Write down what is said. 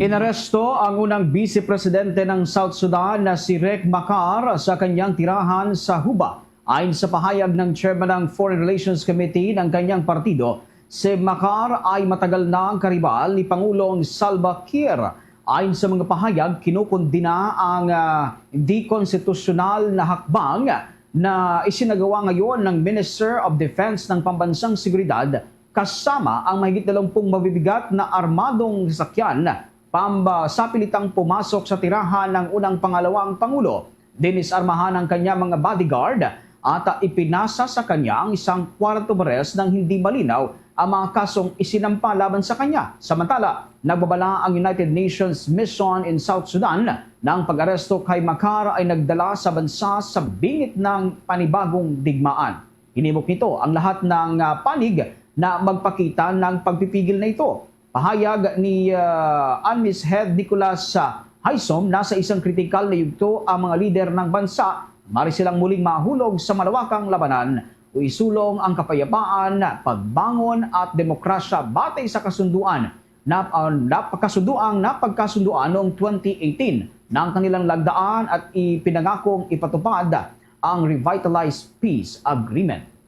Inaresto ang unang vice presidente ng South Sudan na si Riek Machar sa kanyang tirahan sa Huba. Ayon sa pahayag ng chairman ng Foreign Relations Committee ng kanyang partido, si Machar ay matagal na ang karibal ni Pangulong Salva Kiir. Ayon sa mga pahayag, kinukundina ang ah, di konstitusyonal na hakbang na isinagawa ngayon ng Minister of Defense ng Pambansang Seguridad kasama ang mahigit 20 mabibigat na armadong sasakyan pamba sa pilitang pumasok sa tirahan ng unang pangalawang pangulo. Dinisarmahan ang kanya mga bodyguard at ipinasa sa kanya ang isang kwarto bares ng hindi malinaw ang mga kasong isinampa laban sa kanya. Samantala, nagbabala ang United Nations Mission in South Sudan ng pag-aresto kay Makar ay nagdala sa bansa sa bingit ng panibagong digmaan. Hinimok nito ang lahat ng ah, panig na magpakita ng pagpipigil na ito. Pahayag ni uh, Anmis Head Nicolas uh, Haysom nasa isang kritikal na yugto ang mga lider ng bansa. Mari silang muling mahulog sa malawakang labanan. O isulong ang kapayapaan, pagbangon at demokrasya batay sa kasunduan. Na uh, napagkasunduang napagkasunduan noong 2018 ng kanilang lagdaan at ipinangakong ipatupad ang Revitalized Peace Agreement.